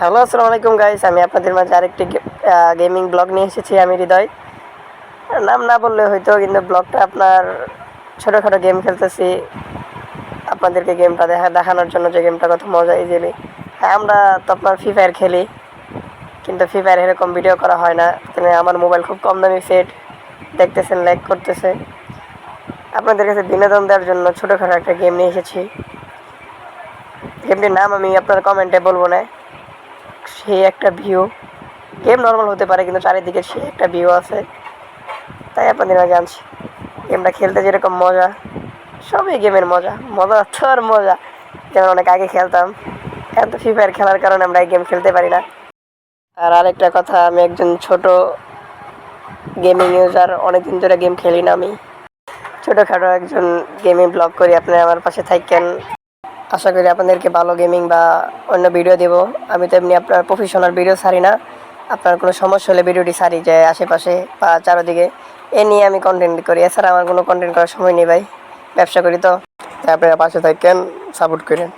Hello, আসসালামু আলাইকুম guys আমি আপনাদের মাঝে আরেকটি গেমিং ব্লগ নিয়ে এসেছি, আমি হৃদয়। নাম না বললে হয়তো, কিন্তু ব্লগটা আপনার ছোটোখাটো গেম খেলতেছি। আপনাদেরকে গেমটা দেখা দেখানোর জন্য যে গেমটা কত মজা ইজিলি হ্যাঁ আমরা তো আপনার ফ্রি ফায়ার খেলি, কিন্তু ফ্রি ফায়ার এরকম ভিডিও করা হয় না। কিন্তু আমার মোবাইল খুব কম দামি সেট দেখতেছেন লাইক করতেছে। আপনাদের কাছে বিনোদন দেওয়ার জন্য ছোটোখাটো একটা গেম নিয়ে এসেছি। গেমটির নাম আমি আপনার কমেন্টে বলব না। সেই একটা ভিউ গেম নর্মাল হতে পারে, কিন্তু চারিদিকে সেই একটা ভিউ আছে। তাই আপনাদের আনছি। গেমটা খেলতে যেরকম মজা, সবই গেমের মজা। মজা তো আর মজা। যেমন অনেক আগে খেলতাম। এখন তো ফ্রি ফায়ার খেলার কারণে আমরা এই গেম খেলতে পারি না। আর আরেকটা কথা, আমি একজন ছোট গেমিং ইউজার অনেকদিন ধরে গেম খেলি না আমি। ছোটোখাটো একজন গেমিং ব্লগ করি আপনারা আমার পাশে থাকেন। আশা করি আপনাদেরকে ভালো গেমিং বা অন্য ভিডিও দেব। আমি তো এমনি আপনার প্রফেশনাল ভিডিও ছাড়ি না। আপনার কোনো সমস্যা হলে ভিডিওটি ছাড়ি যে আশেপাশে বা চারোদিকে। এ নিয়ে আমি কন্টেন্ট করি। এছাড়া আমার কোনো কন্টেন্ট করার সময় নেই ভাই। ব্যবসা করি তো। আপনারা পাশে থাকেন সাপোর্ট করেন।